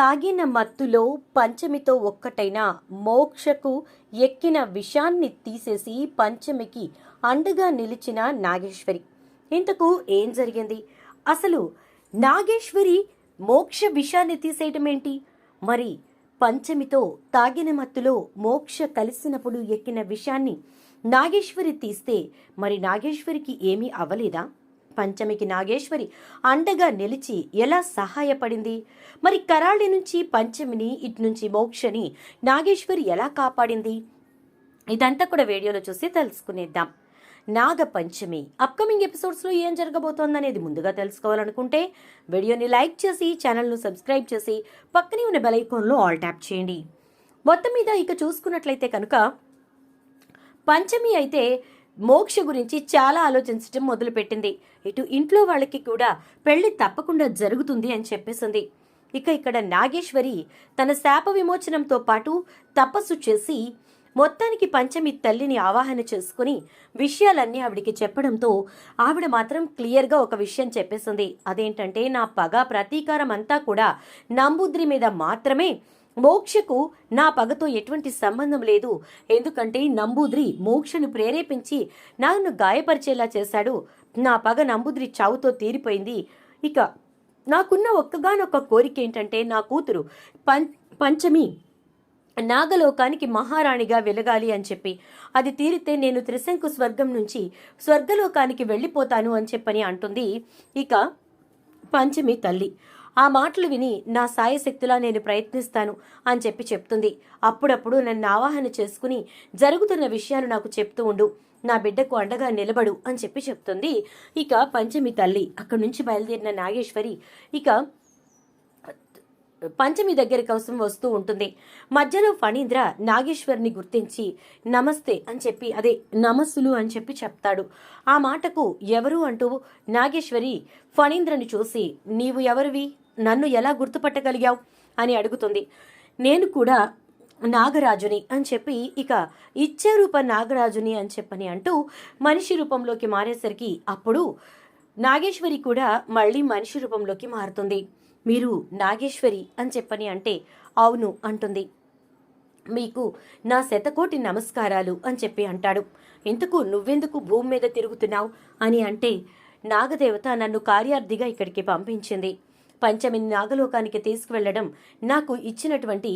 తాగిన మత్తులో పంచమితో ఒక్కటైన మోక్షకు ఎక్కిన విషాన్ని తీసేసి పంచమికి అండగా నిలిచిన నాగేశ్వరి. ఇంతకు ఏం జరిగింది? అసలు నాగేశ్వరి మోక్ష విషాన్ని తీసేయటం ఏంటి మరి పంచమితో తాగిన మత్తులో మోక్ష కలిసినప్పుడు ఎక్కిన విషాన్ని నాగేశ్వరి తీస్తే మరి నాగేశ్వరికి ఏమీ అవ్వలేదా? పంచమికి నాగేశ్వరి అండగా నిలిచి ఎలా సహాయపడింది? మరి కరాళి నుంచి పంచమిని ఇటు నుంచి మోక్షని నాగేశ్వరి ఎలా కాపాడింది? ఇదంతా కూడా వీడియోలో చూసి తెలుసుకునేద్దాం. నాగ పంచమి అప్కమింగ్ ఎపిసోడ్స్లో ఏం జరగబోతోందనేది ముందుగా తెలుసుకోవాలనుకుంటే వీడియోని లైక్ చేసి ఛానల్ను సబ్స్క్రైబ్ చేసి పక్కనే ఉన్న బెల్ ఐకాన్లో ఆల్ ట్యాప్ చేయండి. మొత్తం మీద ఇక చూసుకున్నట్లయితే కనుక పంచమి అయితే మోక్ష గురించి చాలా ఆలోచించడం మొదలుపెట్టింది. ఇటు ఇంట్లో వాళ్ళకి కూడా పెళ్ళి తప్పకుండా జరుగుతుంది అని చెప్పేసింది. ఇక ఇక్కడ నాగేశ్వరి తన శాప విమోచనంతో పాటు తపస్సు చేసి మొత్తానికి పంచమి తల్లిని ఆవాహన చేసుకుని విషయాలన్నీ ఆవిడికి చెప్పడంతో ఆవిడ మాత్రం క్లియర్గా ఒక విషయం చెప్పేసింది. అదేంటంటే నా పగ ప్రతీకారం అంతా కూడా నంబుద్రి మీద మాత్రమే మోక్షకు నా పగతో ఎటువంటి సంబంధం లేదు. ఎందుకంటే నంబూద్రి మోక్షను ప్రేరేపించి నన్ను గాయపరిచేలా చేశాడు. నా పగ నంబూద్రి చావుతో తీరిపోయింది. ఇక నాకున్న ఒక్కగానొక్క కోరిక ఏంటంటే నా కూతురు పం పంచమి నాగలోకానికి మహారాణిగా వెలగాలి అని చెప్పి. అది తీరితే నేను త్రిశంకు స్వర్గం నుంచి స్వర్గలోకానికి వెళ్ళిపోతాను అని చెప్పని అంటుంది. ఇక పంచమి తల్లి. ఆ మాటలు విని నా సాయశక్తిలా నేను ప్రయత్నిస్తాను అని చెప్పి చెప్తుంది. అప్పుడప్పుడు నన్ను ఆవాహన చేసుకుని జరుగుతున్న విషయాలు నాకు చెప్తూ ఉండు. నా బిడ్డకు అండగా నిలబడు అని చెప్పి చెప్తుంది. ఇక పంచమి తల్లి అక్కడి నుంచి బయలుదేరిన నాగేశ్వరి ఇక పంచమి దగ్గర కోసం వస్తూ ఉంటుంది. మధ్యలో ఫణీంద్ర నాగేశ్వర్ని గుర్తించి నమస్తే అని చెప్పి అదే నమస్సులు అని చెప్పి చెప్తాడు. ఆ మాటకు ఎవరు అంటూ నాగేశ్వరి ఫణీంద్రని చూసి నీవు ఎవరివి? నన్ను ఎలా గుర్తుపట్టగలిగావు? అని అడుగుతుంది. నేను కూడా నాగరాజుని అని చెప్పి ఇక ఇచ్చే రూప నాగరాజుని అని చెప్పని అంటూ మనిషి రూపంలోకి మారేసరికి అప్పుడు నాగేశ్వరి కూడా మళ్ళీ మనిషి రూపంలోకి మారుతుంది. మీరు నాగేశ్వరి అని చెప్పని అంటే అవును అంటుంది. మీకు నా శతకోటి నమస్కారాలు అని చెప్పి అంటాడు. ఎందుకు నువ్వెందుకు భూమి మీద తిరుగుతున్నావు? అని అంటే నాగదేవత నన్ను కార్యార్థిగా ఇక్కడికి పంపించింది. పంచమిని నాగలోకానికి తీసుకువెళ్ళడం నాకు ఇచ్చినటువంటి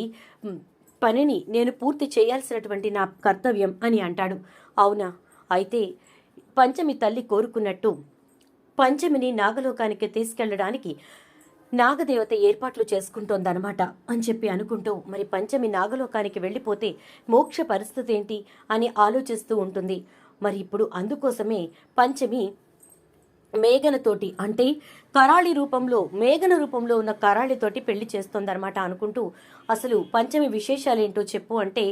పనిని నేను పూర్తి చేయాల్సినటువంటి నా కర్తవ్యం అని అంటాడు. అవునా? అయితే పంచమి తల్లి కోరుకున్నట్టు పంచమిని నాగలోకానికి తీసుకెళ్ళడానికి నాగదేవత ఏర్పాట్లు చేసుకుంటోందనమాట అని చెప్పి అనుకుంటూ మరి పంచమి నాగలోకానికి వెళ్ళిపోతే మోక్ష పరిస్థితి ఏంటి అని ఆలోచిస్తూ ఉంటుంది. మరి ఇప్పుడు అందుకోసమే పంచమి మేఘనతోటి అంటే కరాళి రూపంలో మేఘన రూపంలో ఉన్న కరాళితోటి పెళ్ళి చేస్తోందనమాట అనుకుంటూ అసలు పంచమి విశేషాలు ఏంటో చెప్పు అంటే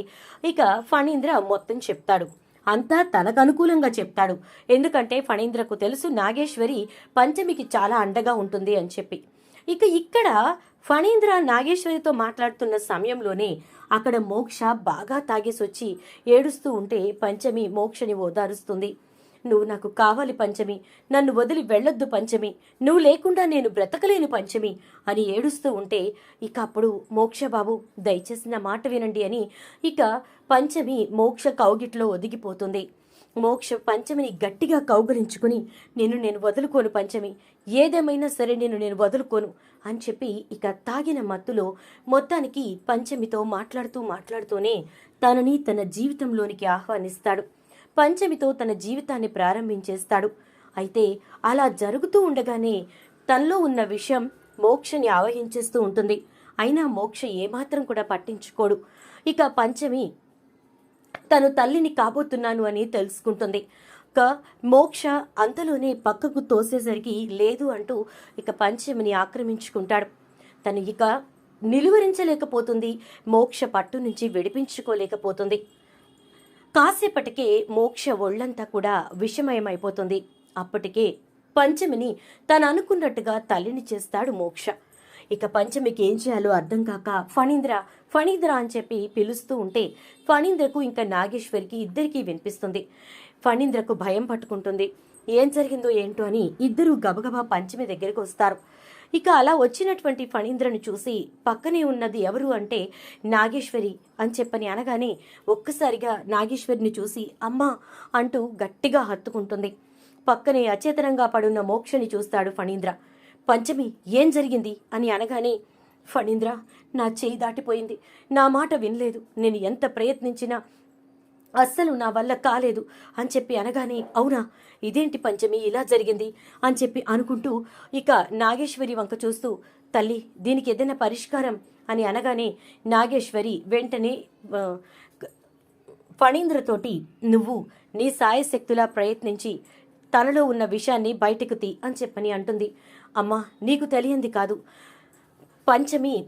ఇక ఫణీంద్ర మొత్తం చెప్తాడు. అంతా తనకు అనుకూలంగా చెప్తాడు. ఎందుకంటే ఫణీంద్రకు తెలుసు నాగేశ్వరి పంచమికి చాలా అండగా ఉంటుంది అని చెప్పి. ఇక ఇక్కడ ఫణీంద్ర నాగేశ్వరితో మాట్లాడుతున్న సమయంలోనే అక్కడ మోక్ష బాగా తాగేసొచ్చి ఏడుస్తూ ఉంటే పంచమి మోక్షని ఓదారుస్తుంది. నువ్వు నాకు కావాలి పంచమి. నన్ను వదిలి వెళ్ళొద్దు పంచమి. నువ్వు లేకుండా నేను బ్రతకలేను పంచమి అని ఏడుస్తూ ఉంటే ఇక అప్పుడు మోక్షబాబు దయచేసి నా మాట వినండి అని ఇక పంచమి మోక్ష కౌగిట్లో ఒదిగిపోతుంది. మోక్ష పంచమిని గట్టిగా కౌగలించుకుని నేను నేను వదులుకోను పంచమి. ఏదేమైనా సరే నేను నేను వదులుకోను అని చెప్పి ఇక తాగిన మత్తులో మొత్తానికి పంచమితో మాట్లాడుతూ మాట్లాడుతూనే తనని తన జీవితంలోనికి ఆహ్వానిస్తాడు. పంచమితో తన జీవితాన్ని ప్రారంభించేస్తాడు. అయితే అలా జరుగుతూ ఉండగానే తనలో ఉన్న విషయం మోక్షని ఆవహించేస్తూ ఉంటుంది. అయినా మోక్ష ఏమాత్రం కూడా పట్టించుకోడు. ఇక పంచమి తను తల్లిని కాబోతున్నాను అని తెలుసుకుంటుంది. ఇక మోక్ష అంతలోనే పక్కకు తోసేసరికి లేదు అంటూ ఇక పంచమిని ఆక్రమించుకుంటాడు. తను ఇక నిలువరించలేకపోతుంది. మోక్ష పట్టు నుంచి విడిపించుకోలేకపోతుంది. కాసేపటికే మోక్ష ఒళ్ళంతా కూడా విషమయమైపోతుంది. అప్పటికే పంచమిని తను అనుకున్నట్టుగా తల్లిని చేస్తాడు మోక్ష. ఇక పంచమికి ఏం చేయాలో అర్థం కాక ఫణీంద్ర ఫణీంద్ర అని చెప్పి పిలుస్తూ ఉంటే ఫణీంద్రకు ఇంకా నాగేశ్వరికి ఇద్దరికీ వినిపిస్తుంది. ఫణీంద్రకు భయం పట్టుకుంటుంది. ఏం జరిగిందో ఏంటో అని ఇద్దరు గబగబా పంచమి దగ్గరికి వస్తారు. ఇక అలా వచ్చినటువంటి ఫణీంద్రను చూసి పక్కనే ఉన్నది ఎవరు అంటే నాగేశ్వరి అని చెప్పని అనగానే ఒక్కసారిగా నాగేశ్వరిని చూసి అమ్మా అంటూ గట్టిగా హత్తుకుంటుంది. పక్కనే అచేతనంగా పడున్న మోక్షని చూస్తాడు ఫణీంద్ర. పంచమి ఏం జరిగింది? అని అనగానే ఫణీంద్ర నా చేయి దాటిపోయింది. నా మాట వినలేదు. నేను ఎంత ప్రయత్నించినా అస్సలు నా వల్ల కాలేదు అని చెప్పి అనగానే అవునా? ఇదేంటి పంచమి? ఇలా జరిగింది అని చెప్పి అనుకుంటూ ఇక నాగేశ్వరి వంక చూస్తూ తల్లి దీనికి ఏదైనా పరిష్కారం? అని అనగానే నాగేశ్వరి వెంటనే ఫణీంద్రతోటి నువ్వు నీ సాయశక్తులా ప్రయత్నించి తనలో ఉన్న విషయాన్ని బయటకు తీ అని చెప్పని అంటుంది. అమ్మా నీకు తెలియంది కాదు. పంచమి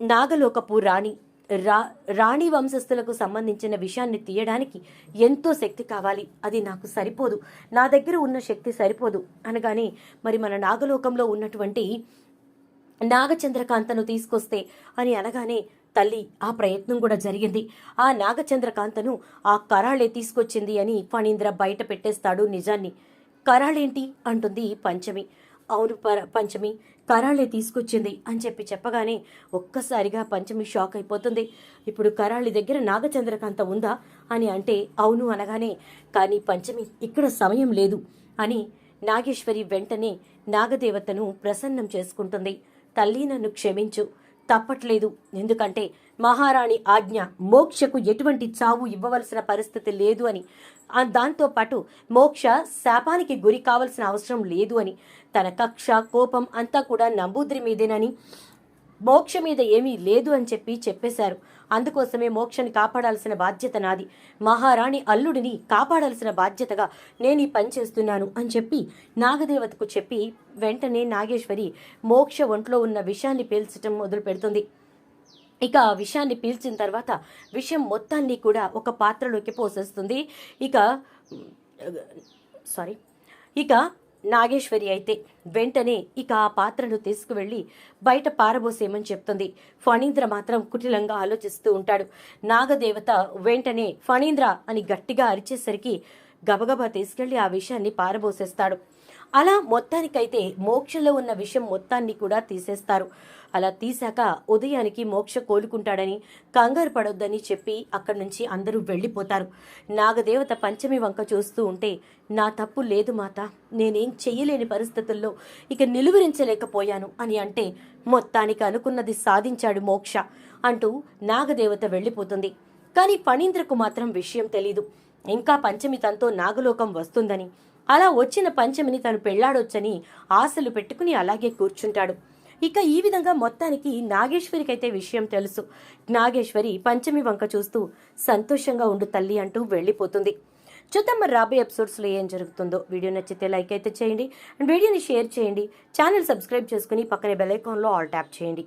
నాగలోకపు రాణి. రా రాణి వంశస్థులకు సంబంధించిన విషయాన్ని తీయడానికి ఎంతో శక్తి కావాలి. అది నాకు సరిపోదు. నా దగ్గర ఉన్న శక్తి సరిపోదు. అనగానే మరి మన నాగలోకంలో ఉన్నటువంటి నాగచంద్రకాంతను తీసుకొస్తే అని అనగానే తల్లి ఆ ప్రయత్నం కూడా జరిగింది. ఆ నాగచంద్రకాంతను ఆ కరాళే తీసుకొచ్చింది అని ఫణీంద్ర బయట పెట్టేస్తాడు నిజాన్ని. కరాళేంటి అంటుంది పంచమి. అవును పర పంచమి కరాళే తీసుకొచ్చింది అని చెప్పి చెప్పగానే ఒక్కసారిగా పంచమి షాక్ అయిపోతుంది. ఇప్పుడు కరాళి దగ్గర నాగచంద్రకాంత ఉందా అని అంటే అవును అనగానే కానీ పంచమి ఇక్కడ సమయం లేదు అని నాగేశ్వరి వెంటనే నాగదేవతను ప్రసన్నం చేసుకుంటుంది. తల్లి నన్ను క్షమించు తప్పట్లేదు. ఎందుకంటే మహారాణి ఆజ్ఞ మోక్షకు ఎటువంటి చావు ఇవ్వవలసిన పరిస్థితి లేదు అని. దాంతో పాటు మోక్ష శాపానికి గురి కావలసిన అవసరం లేదు అని. తన కక్ష కోపం అంతా కూడా నంబూద్రి మీదేనని మోక్ష మీద ఏమీ లేదు అని చెప్పి చెప్పేశారు. అందుకోసమే మోక్షని కాపాడాల్సిన బాధ్యత నాది. మహారాణి అల్లుడిని కాపాడాల్సిన బాధ్యతగా నేను ఈ పని చేస్తున్నాను అని చెప్పి నాగదేవతకు చెప్పి వెంటనే నాగేశ్వరి మోక్ష ఒంట్లో ఉన్న విషాన్ని పీల్చటం మొదలు పెడుతుంది ఇక ఆ విషయాన్ని పీల్చిన తర్వాత విషయం మొత్తాన్ని కూడా ఒక పాత్రలోకి పోసేస్తుంది. ఇక సారీ ఇక నాగేశ్వరి అయితే వెంటనే ఇక ఆ పాత్రను తీసుకువెళ్ళి బయట పారబోసేయమని చెప్తుంది. ఫణీంద్ర మాత్రం కుటిలంగా ఆలోచిస్తూ ఉంటాడు. నాగదేవత వెంటనే ఫణీంద్ర అని గట్టిగా అరిచేసరికి గబగబా తీసుకెళ్ళి ఆ విషయాన్ని పారబోసేస్తాడు. అలా మొత్తానికైతే మోక్షలో ఉన్న విషయం మొత్తాన్ని కూడా తీసేస్తారు. అలా తీశాక ఉదయానికి మోక్ష కోలుకుంటాడని కంగారు పడొద్దని చెప్పి అక్కడి నుంచి అందరూ వెళ్ళిపోతారు. నాగదేవత పంచమి వంక చూస్తూ ఉంటే నా తప్పు లేదు మాత నేనేం చెయ్యలేని పరిస్థితుల్లో ఇక నిలువరించలేకపోయాను అని అంటే మొత్తానికి అనుకున్నది సాధించాడు మోక్ష అంటూ నాగదేవత వెళ్ళిపోతుంది. కానీ ఫణీంద్రకు మాత్రం విషయం తెలీదు. ఇంకా పంచమి తనతో నాగలోకం వస్తుందని. అలా వచ్చిన పంచమిని తను పెళ్ళాడొచ్చని ఆశలు పెట్టుకుని అలాగే కూర్చుంటాడు. ఇక ఈ విధంగా మొత్తానికి నాగేశ్వరికైతే విషయం తెలుసు. నాగేశ్వరి పంచమి వంక చూస్తూ సంతోషంగా ఉండు తల్లి అంటూ వెళ్ళిపోతుంది. చూద్దాం మరి రాబోయే ఎపిసోడ్స్లో ఏం జరుగుతుందో. వీడియో నచ్చితే లైక్ అయితే చేయండి. అండ్ వీడియోని షేర్ చేయండి. ఛానల్ సబ్స్క్రైబ్ చేసుకుని పక్కనే బెల్ ఐకాన్లో ఆల్ ట్యాప్ చేయండి.